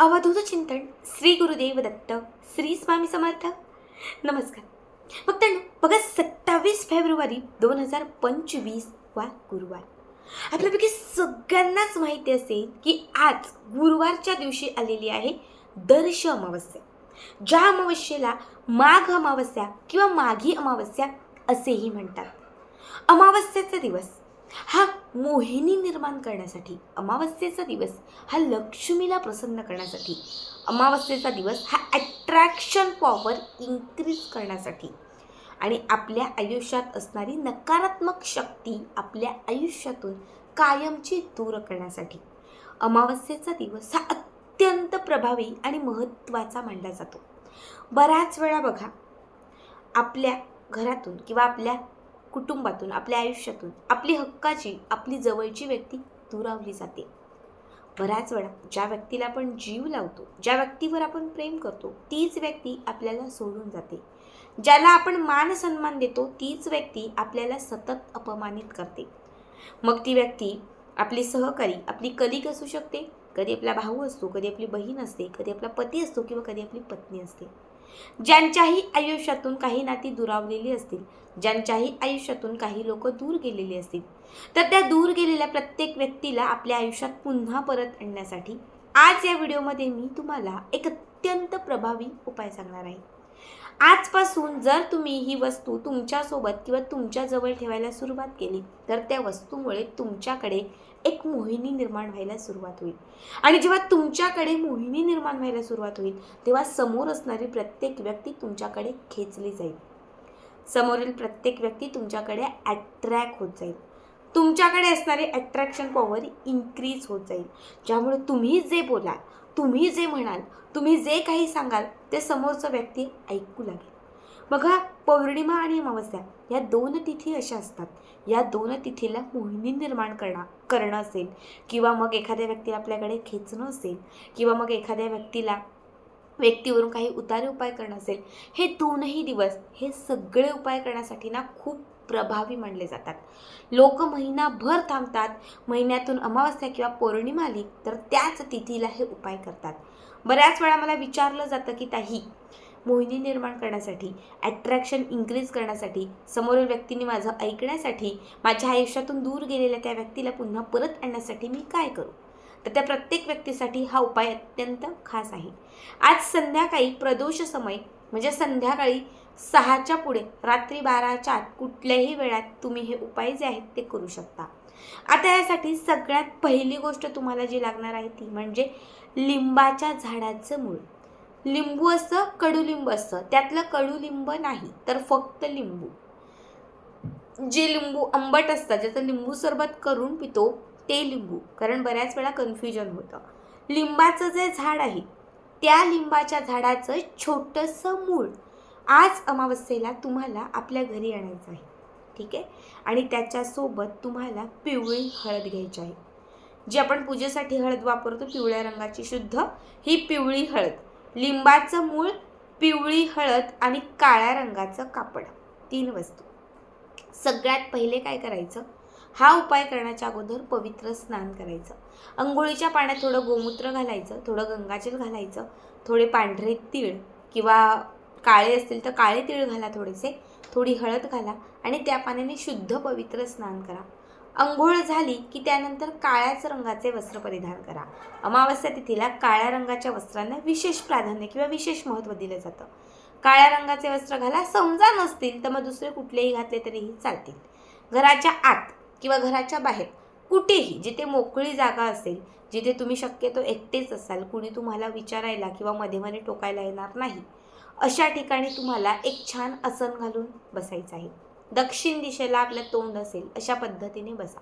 अवधूत चिंतन श्री गुरुदेव दत्त श्री स्वामी समर्थ. नमस्कार. भक्तांनो बघा सत्तावीस फेब्रुवारी दोन हजार पंचवीस वा गुरुवार. आपल्यापैकी सगळ्यांनाच माहिती असेल की आज गुरुवारच्या दिवशी आलेली आहे दर्श अमावस्या. ज्या अमावस्येला माघ अमावस्या किंवा माघी अमावस्या असेही म्हणतात. अमावस्याचा दिवस हा मोहिनी निर्माण करण्यासाठी अमावस्येचा दिवस हा लक्ष्मीला प्रसन्न करण्यासाठी अमावस्येचा दिवस हा ॲट्रॅक्शन पॉवर इन्क्रीज करण्यासाठी आणि आपल्या आयुष्यात असणारी नकारात्मक शक्ती आपल्या आयुष्यातून कायमची दूर करण्यासाठी. अमावस्येचा दिवस हा अत्यंत प्रभावी आणि महत्त्वाचा मानला जातो. बऱ्याच वेळा बघा आपल्या घरातून किंवा आपल्या कुटुंबातून आपल्या आयुष्यातून आपली हक्काची आपली जवळची व्यक्ती दुरावली जाते. बऱ्याच वेळा ज्या व्यक्तीला आपण जीव लावतो ज्या व्यक्तीवर आपण प्रेम करतो तीच व्यक्ती आपल्याला सोडून जाते. ज्याला आपण मान सन्मान देतो तीच व्यक्ती आपल्याला सतत अपमानित करते. मग ती व्यक्ती आपली सहकारी आपली कलिक असू शकते. कधी आपला भाऊ असतो कधी आपली बहीण असते कधी आपला पती असतो किंवा कधी आपली पत्नी असते. ज्यांच्याही आयुष्यातून काही नाती दुरावलेली असतील ज्यांच्याही आयुष्यातून काही लोक दूर गेलेली असतील तर त्या दूर गेलेल्या प्रत्येक व्यक्तीला आपल्या आयुष्यात पुन्हा परत आणण्यासाठी आज या व्हिडिओमध्ये मी तुम्हाला एक अत्यंत प्रभावी उपाय सांगणार आहे. आजपासून जर तुम्ही ही वस्तू तुमच्यासोबत किंवा तुमच्याजवळ ठेवायला सुरुवात केली तर त्या वस्तूमुळे तुमच्याकडे एक मोहिनी निर्माण व्हायला सुरुवात होईल. आणि जेव्हा तुमच्याकडे मोहिनी निर्माण व्हायला सुरुवात होईल तेव्हा समोर असणारी प्रत्येक व्यक्ती तुमच्याकडे खेचली जाईल. समोरील प्रत्येक व्यक्ती तुमच्याकडे अट्रॅक्ट होत जाईल. तुमच्याकडे असणारी अट्रॅक्शन पॉवर इन्क्रीज होत जाईल. ज्यामुळे तुम्ही जे बोलाल तुम्ही जे म्हणाल तुम्ही जे काही सांगाल ते समोरचा व्यक्ती ऐकू लागेल. बघा पौर्णिमा आणि अमावस्या या दोन तिथी अशा असतात. या दोन तिथीला मोहिनी निर्माण करणं करणं असेल किंवा मग एखाद्या व्यक्तीला आपल्याकडे खेचणं असेल किंवा मग एखाद्या व्यक्तीला व्यक्तीवरून काही उतारे उपाय करणं असेल हे दोनही दिवस हे सगळे उपाय करण्यासाठी ना खूप प्रभावी मानले जातात. लोक महिनाभर थांबतात महिन्यातून अमावस्या किंवा पौर्णिमा आली तर त्याच तिथीला हे उपाय करतात. बऱ्याच वेळा मला विचारलं जातं की ताही मोहिनी निर्माण करण्यासाठी ॲट्रॅक्शन इन्क्रीज करण्यासाठी समोरील व्यक्तीने माझं ऐकण्यासाठी माझ्या आयुष्यातून दूर गेलेल्या त्या व्यक्तीला पुन्हा परत आणण्यासाठी मी काय करू? तर त्या प्रत्येक व्यक्तीसाठी हा उपाय अत्यंत खास आहे. आज संध्याकाळी प्रदोष समय म्हणजे संध्याकाळी सहाच्या पुढे रात्री बाराच्या आत कुठल्याही वेळात तुम्ही हे उपाय जे आहेत ते करू शकता. आता यासाठी सगळ्यात पहिली गोष्ट तुम्हाला जी लागणार आहे ती म्हणजे लिंबाच्या झाडाचं मूळ. लिंबू असतं कडुलिंब असतं त्यातलं कडुलिंब नाही तर फक्त लिंबू. जे लिंबू आंबट असतात ज्याचं लिंबू सरबत करून पितो ते लिंबू. कारण बऱ्याच वेळा कन्फ्युजन होतं. लिंबाचं जे झाड आहे त्या लिंबाच्या झाडाचं छोटंसं मूळ आज अमावस्येला तुम्हाला आपल्या घरी आणायचं आहे. ठीक आहे? आणि त्याच्यासोबत तुम्हाला पिवळी हळद घ्यायची आहे. जी आपण पूजेसाठी हळद वापरतो पिवळ्या रंगाची शुद्ध ही पिवळी हळद. लिंबाचं मूळ पिवळी हळद आणि काळ्या रंगाचं कापड. तीन वस्तू. सगळ्यात पहिले काय करायचं? हा उपाय करण्याच्या अगोदर पवित्र स्नान करायचं. अंघोळीच्या पाण्यात थोडं गोमूत्र घालायचं थोडं गंगाजल घालायचं थोडे पांढरे तीळ किंवा काळे असतील तर काळे तीळ घाला थोडेसे थोडी हळद घाला आणि त्या पाण्याने शुद्ध पवित्र स्नान करा. अंघोळ झाली की त्यानंतर काळ्याच रंगाचे वस्त्र परिधान करा. अमावस्या तिथीला काळ्या रंगाच्या वस्त्रांना विशेष प्राधान्य किंवा विशेष महत्त्व दिलं जातं. काळ्या रंगाचे वस्त्र घाला समजा नसतील तर मग दुसरे कुठलेही घातले तरीही चालतील. घराच्या आत किंवा घराच्या बाहेर कुठेही जिथे मोकळी जागा असेल जिथे तुम्ही शक्यतो एकटेच असाल कुणी तुम्हाला विचारायला किंवा मध्ये मध्ये टोकायला येणार नाही अशा ठिकाणी तुम्हाला एक छान आसन घालून बसायचं आहे. दक्षिण दिशेला आपलं तोंड असेल अशा पद्धतीने बसा.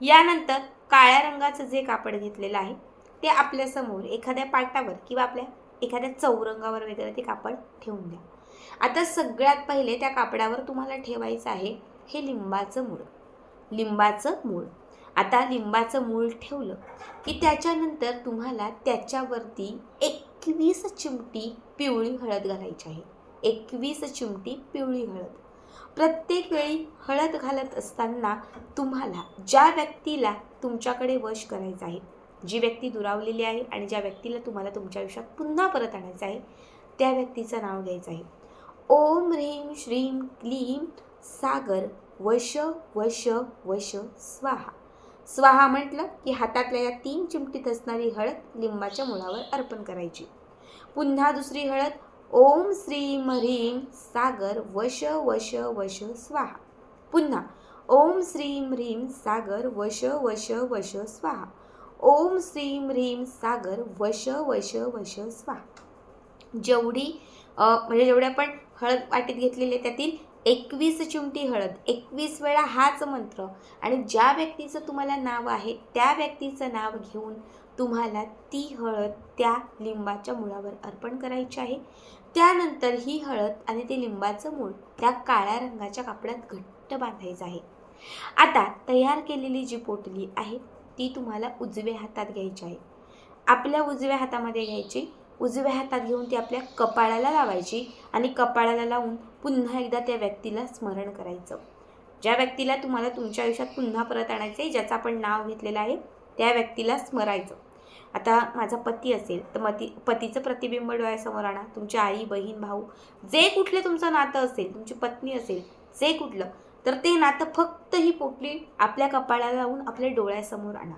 यानंतर काळ्या रंगाचं जे कापड घेतलेलं आहे ते आपल्यासमोर एखाद्या पाटावर किंवा आपल्या एखाद्या चौरंगावर वगैरे ते कापड ठेवून द्या. आता सगळ्यात पहिले त्या कापडावर तुम्हाला ठेवायचं आहे हे लिंबाचं मूळ. लिंबाचं मूळ. आता लिंबाचं मूळ ठेवलं की त्याच्यानंतर तुम्हाला त्याच्यावरती एकवीस चिमटी पिवळी हळद घालायची आहे. एकवीस चिमटी पिवळी हळद. प्रत्येक वेळी हळद घालत असताना तुम्हाला ज्या व्यक्तीला तुमच्याकडे वश करायचं आहे जी व्यक्ती दुरावलेली आहे आणि ज्या व्यक्तीला तुम्हाला तुमच्या आयुष्यात पुन्हा परत आणायचं आहे त्या व्यक्तीचं नाव घ्यायचं आहे. ओम ह्रीं श्रीं क्लीं सागर वश वश वश स्वाहा. स्वाहा म्हटलं की हातातल्या या तीन चिमटीत असणारी हळद लिंबाच्या मुळावर अर्पण करायची. पुन्हा दुसरी हळद ओम श्रीं ह्रीं सागर वश वश वश स्वाहा. पुन्हा ओम श्रीं ह्रीं सागर वश वश वश स्वाहा. ओम श्रीं ह्रीं सागर वश वश वश स्वाहा. जेवढी म्हणजे जेवढे आपण हळद वाटीत घेतलेले त्यातील एकवीस चिमटी हळद एकवीस वेळा हाच मंत्र आणि ज्या व्यक्तीचं तुम्हाला नाव आहे त्या व्यक्तीचं नाव घेऊन तुम्हाला ती हळद त्या लिंबाच्या मुळावर अर्पण करायची आहे. त्यानंतर ही हळद आणि ते लिंबाचं मूळ त्या काळ्या रंगाच्या कापडात घट्ट बांधायचं आहे. आता तयार केलेली जी पोटली आहे ती तुम्हाला उजव्या हातात घ्यायची आहे. आपल्या उजव्या हातामध्ये घ्यायची. उजव्या हातात घेऊन ती आपल्या कपाळाला लावायची आणि कपाळाला लावून पुन्हा एकदा त्या व्यक्तीला स्मरण करायचं. ज्या व्यक्तीला तुम्हाला तुमच्या आयुष्यात पुन्हा परत आणायचं आहे ज्याचं आपण नाव घेतलेलं आहे त्या व्यक्तीला स्मरायचं. आता माझा पती असेल तर मती पतीचं प्रतिबिंब डोळ्यासमोर आणा. तुमची आई बहीण भाऊ जे कुठले तुमचं नातं असेल तुमची पत्नी असेल जे कुठलं तर ते नातं फक्त ही पोटली आपल्या कपाळाला लावून आपल्या डोळ्यासमोर आणा.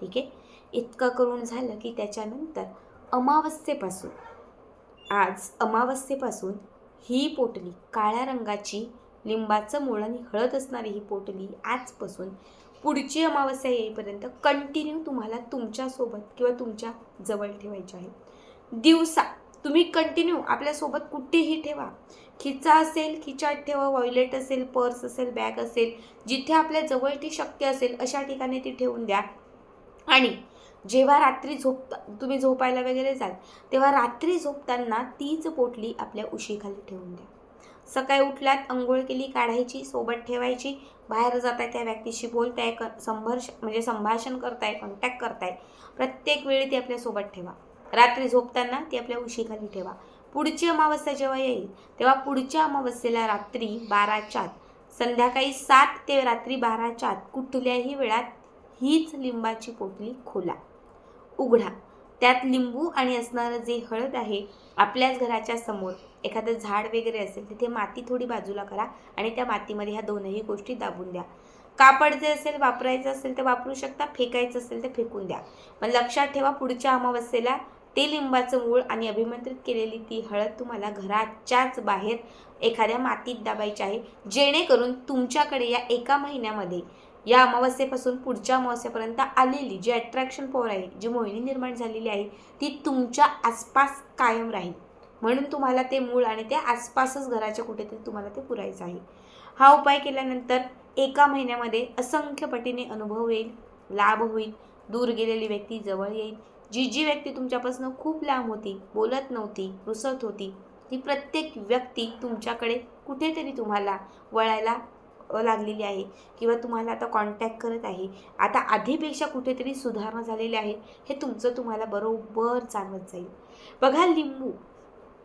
ठीक आहे? इतकं करून झालं की त्याच्यानंतर अमावस्येपासून आज अमावस्येपासून ही पोटली काळ्या रंगाची लिंबाचं मूळ आणि हळद असणारी ही पोटली आजपासून पुढची अमावस्या येईपर्यंत कंटिन्यू तुम्हाला तुमच्यासोबत किंवा तुमच्या जवळ ठेवायची आहे. दिवसा तुम्ही कंटिन्यू आपल्यासोबत कुठेही ठेवा. खिचा असेल खिचात ठेवा वॉयलेट असेल पर्स असेल बॅग असेल जिथे आपल्या जवळ ती शक्य असेल अशा ठिकाणी ती ठेवून द्या. आणि जेव्हा रात्री झोप तुम्ही झोपायला वगैरे जाल तेव्हा रात्री झोपताना तीच पोटली आपल्या उशीखाली ठेवून द्या. सकाळी उठल्यात अंघोळ केली काढायची सोबत ठेवायची. बाहेर जाताय त्या व्यक्तीशी बोलताय क संघर्ष म्हणजे संभाषण करताय कॉन्टॅक्ट करताय. प्रत्येक वेळी ती आपल्यासोबत ठेवा. रात्री झोपताना ती आपल्या उशीखाली ठेवा. पुढची अमावस्या जेव्हा येईल तेव्हा पुढच्या अमावस्येला रात्री बाराच्या आत संध्याकाळी सात ते रात्री बाराच्या आत कुठल्याही वेळात हीच लिंबाची पोटली खोला. उघडा. त्यात लिंबू आणि असणारं जे हळद आहे आपल्याच घराच्या समोर एखादं झाड वगैरे असेल तिथे माती थोडी बाजूला करा आणि त्या मातीमध्ये ह्या दोनही गोष्टी दाबून द्या. कापड जे असेल वापरायचं असेल तर वापरू शकता फेकायचं असेल तर फेकून द्या. पण लक्षात ठेवा पुढच्या अमावस्येला ते लिंबाचं मूळ आणि अभिमंत्रित केलेली ती हळद तुम्हाला घराच्याच बाहेर एखाद्या मातीत दाबायची आहे जेणेकरून तुमच्याकडे या एका महिन्यामध्ये या अमावस्येपासून पुढच्या अमावस्येपर्यंत आलेली जी अट्रॅक्शन पॉवर आहे जी मोहिनी निर्माण झालेली आहे ती तुमच्या आसपास कायम राहील. म्हणून तुम्हाला ते मूळ आणि त्या आसपासच घराच्या कुठेतरी तुम्हाला ते पुरायचं आहे. हा उपाय केल्यानंतर एका महिन्यामध्ये असंख्य पटीने अनुभव येईल लाभ होईल दूर गेलेली व्यक्ती जवळ येईल. जी जी व्यक्ती तुमच्यापासून खूप लांब होती बोलत नव्हती रुसत होती ती प्रत्येक व्यक्ती तुमच्याकडे कुठेतरी तुम्हाला वळायला लागलेली आहे किंवा तुम्हाला आता कॉन्टॅक्ट करत आहे. आता आधीपेक्षा कुठेतरी सुधारणा झालेली आहे. हे तुमचं तुम्हाला बरोबर जाणवत जाईल. बघा लिंबू.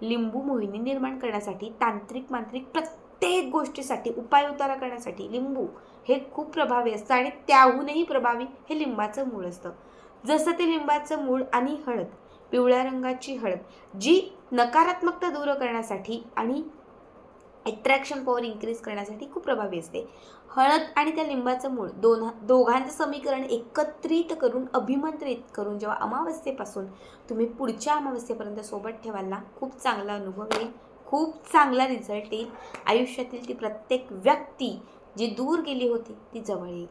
लिंबू मोहिनी निर्माण करण्यासाठी तांत्रिक मांत्रिक प्रत्येक गोष्टीसाठी उपाय उतारा करण्यासाठी लिंबू हे खूप प्रभावी असतं आणि त्याहूनही प्रभावी हे लिंबाचं मूळ असतं. जसं ते लिंबाचं मूळ आणि हळद पिवळ्या रंगाची हळद जी नकारात्मकता दूर करण्यासाठी आणि ॲट्रॅक्शन पॉवर इन्क्रीज करण्यासाठी खूप प्रभावी असते. हळद आणि त्या लिंबाचं मूळ दोन दोघांचं समीकरण एकत्रित करून अभिमंत्रित करून जेव्हा अमावस्येपासून तुम्ही पुढच्या अमावस्येपर्यंत सोबत ठेवाल ना खूप चांगला अनुभव येईल खूप चांगला रिझल्ट येईल. आयुष्यातील ती प्रत्येक व्यक्ती जी दूर गेली होती ती जवळ येईल.